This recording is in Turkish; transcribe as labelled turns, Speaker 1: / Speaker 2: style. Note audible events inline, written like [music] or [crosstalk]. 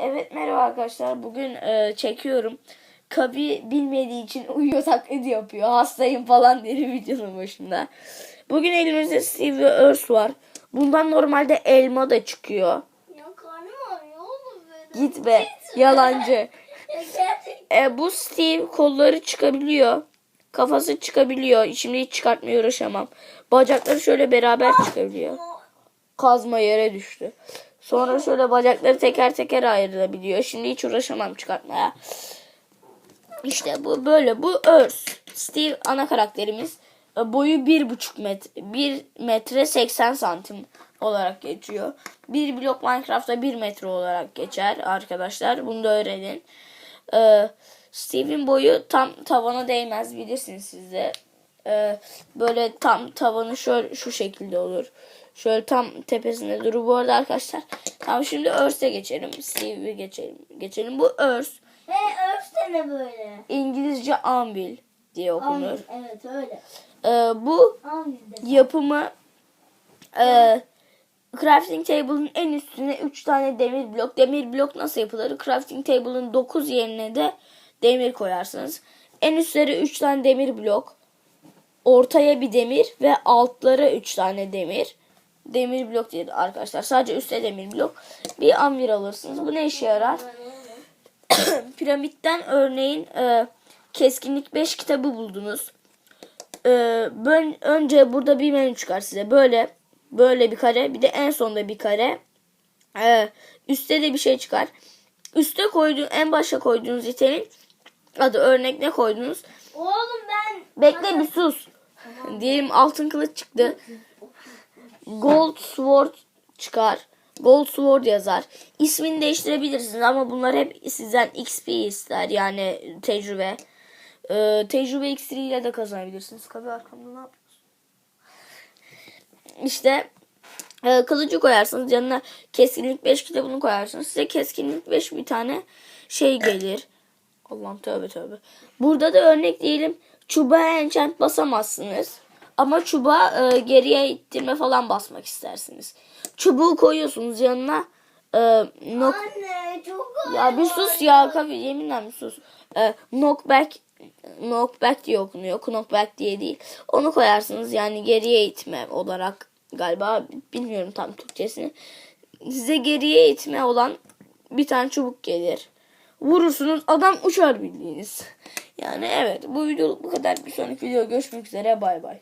Speaker 1: Evet merhaba arkadaşlar. Bugün e, çekiyorum. Kabi bilmediği için uyuyor taklidi yapıyor. Hastayım falan diye videonun başında. Bugün elimizde Steve ve Earth var. Bundan normalde elma da çıkıyor.
Speaker 2: Ya karnım ağrıyor oğlum benim.
Speaker 1: Git be yalancı. [laughs] E, bu Steve kolları çıkabiliyor. Kafası çıkabiliyor. Şimdi hiç çıkartmaya uğraşamam. Bacakları şöyle beraber çıkabiliyor. Kazma yere düştü. Sonra şöyle bacakları teker teker ayrılabiliyor. Şimdi hiç uğraşamam çıkartmaya. İşte bu böyle. Bu Earth. Steve ana karakterimiz. E, Boyu bir buçuk metre, 1 metre 80 santim olarak geçiyor. Bir blok Minecraft'ta 1 metre olarak geçer arkadaşlar. Bunu da öğrenin. Ee, Steve'in boyu tam tavana değmez bilirsiniz siz de. Ee, böyle tam tavanı şöyle şu şekilde olur. Şöyle tam tepesinde durur. Bu arada arkadaşlar tamam şimdi Earth'e geçelim. Steve'e geçelim. Geçelim. Bu Earth
Speaker 2: He örste ne böyle?
Speaker 1: İngilizce anvil diye okunur.
Speaker 2: Anladım, Evet öyle.
Speaker 1: Ee, bu
Speaker 2: Anladım.
Speaker 1: yapımı e, crafting table'ın en üstüne 3 tane demir blok. Demir blok nasıl yapılır? Crafting table'ın 9 yerine de demir koyarsınız. En üstleri 3 tane demir blok. Ortaya bir demir ve altlara 3 tane demir. Demir blok değil arkadaşlar. Sadece üstte demir blok. Bir amir alırsınız. Bu ne işe yarar? [coughs] Piramitten örneğin e, keskinlik 5 kitabı buldunuz. E, ben, önce burada bir menü çıkar size. Böyle böyle bir kare bir de en sonda bir kare. E, üstte de bir şey çıkar. Üste koyduğun en başa koyduğunuz itemin adı örnek ne koydunuz?
Speaker 2: Oğlum ben.
Speaker 1: Bekle bir sus. Diyelim altın kılıç çıktı. Gold Sword çıkar. Gold Sword yazar. İsmini değiştirebilirsiniz ama bunlar hep sizden XP ister yani tecrübe. Ee, tecrübe iksiriyle de kazanabilirsiniz. Kabi arkamda ne yapıyorsun? İşte e, kılıcı koyarsınız yanına keskinlik 5 kitabını koyarsınız. Size keskinlik 5 bir tane şey gelir. Allah'ım tövbe tövbe. Burada da örnek diyelim çubuğa enchant basamazsınız. Ama çubuğa e, geriye ittirme falan basmak istersiniz. Çubuğu koyuyorsunuz yanına. E, nok
Speaker 2: Anne çok
Speaker 1: ya bir sus ya kafi yeminle bir sus. E, knockback knockback diye okunuyor. Knockback diye değil. Onu koyarsınız yani geriye itme olarak galiba bilmiyorum tam Türkçesini. Size geriye itme olan bir tane çubuk gelir. Vurursunuz adam uçar bildiğiniz. Yani evet bu video bu kadar. Bir sonraki video görüşmek üzere bay bay.